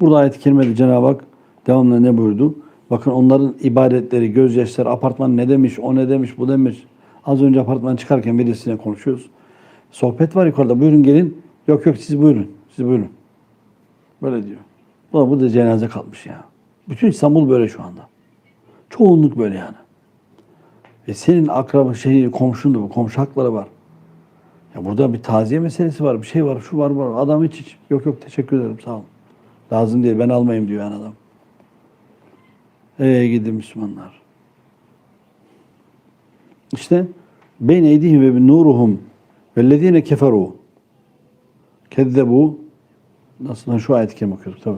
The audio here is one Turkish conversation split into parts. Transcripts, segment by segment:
Burada ayet-i kerimede Cenab-ı Hak devamlı ne buyurdu? Bakın onların ibadetleri, gözyaşları, apartman ne demiş, o ne demiş, bu demiş. Az önce apartman çıkarken birisiyle konuşuyoruz. Sohbet var yukarıda. Buyurun gelin. Yok yok siz buyurun. Siz buyurun. Böyle diyor. Bu bu da cenaze kalmış ya. Bütün İstanbul böyle şu anda. Çoğunluk böyle yani. E senin akraba şey komşun da bu. Komşu hakları var. Ya burada bir taziye meselesi var. Bir şey var. Şu var var. Adam hiç hiç. Yok yok teşekkür ederim sağ olun. Lazım değil. Ben almayayım diyor yani adam. Ey gidi Müslümanlar. İşte beyn eydihim ve nuruhum vellezine keferu kezzebu nasıl şu ayet-i kerime okuyoruz tabi.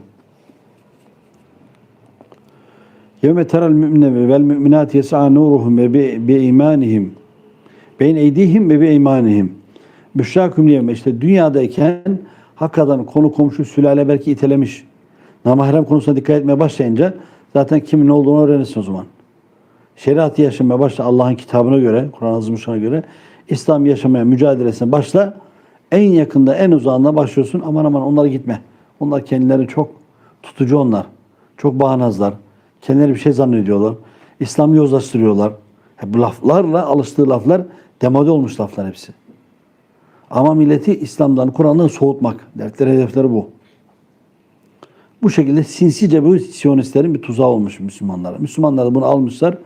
Yevme teral mü'mine vel mü'minat yes'a nuruhum ve bi imanihim beyn eydihim ve bi imanihim büşraküm yevme işte dünyadayken hakikaten konu komşu sülale belki itelemiş namahrem konusuna dikkat etmeye başlayınca zaten kimin ne olduğunu öğrenirsin o zaman. Şeriatı yaşamaya başla Allah'ın kitabına göre, Kur'an Azimuşşan'a göre İslam yaşamaya mücadelesine başla. En yakında, en uzağında başlıyorsun. Aman aman onlara gitme. Onlar kendileri çok tutucu onlar. Çok bağnazlar. Kendileri bir şey zannediyorlar. İslam'ı yozlaştırıyorlar. Hep bu laflarla, alıştığı laflar demode olmuş laflar hepsi. Ama milleti İslam'dan, Kur'an'dan soğutmak. Dertleri, hedefleri bu. Bu şekilde sinsice bu Siyonistlerin bir tuzağı olmuş Müslümanlara. Müslümanlar da bunu almışlar.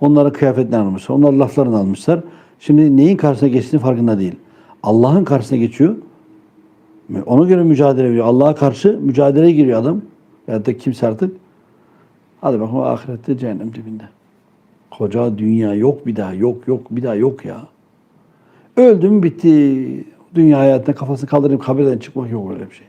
Onlara kıyafetlerini almışlar. Onlar laflarını almışlar. Şimdi neyin karşısına geçtiğini farkında değil. Allah'ın karşısına geçiyor. Ona göre mücadele ediyor. Allah'a karşı mücadeleye giriyor adam. Ya da kimse artık. Hadi bakalım ahirette cehennem dibinde. Koca dünya yok bir daha, yok yok bir daha yok ya. Öldüm bitti. Dünya hayatına kafasını kaldırıp kabirden çıkmak yok öyle bir şey.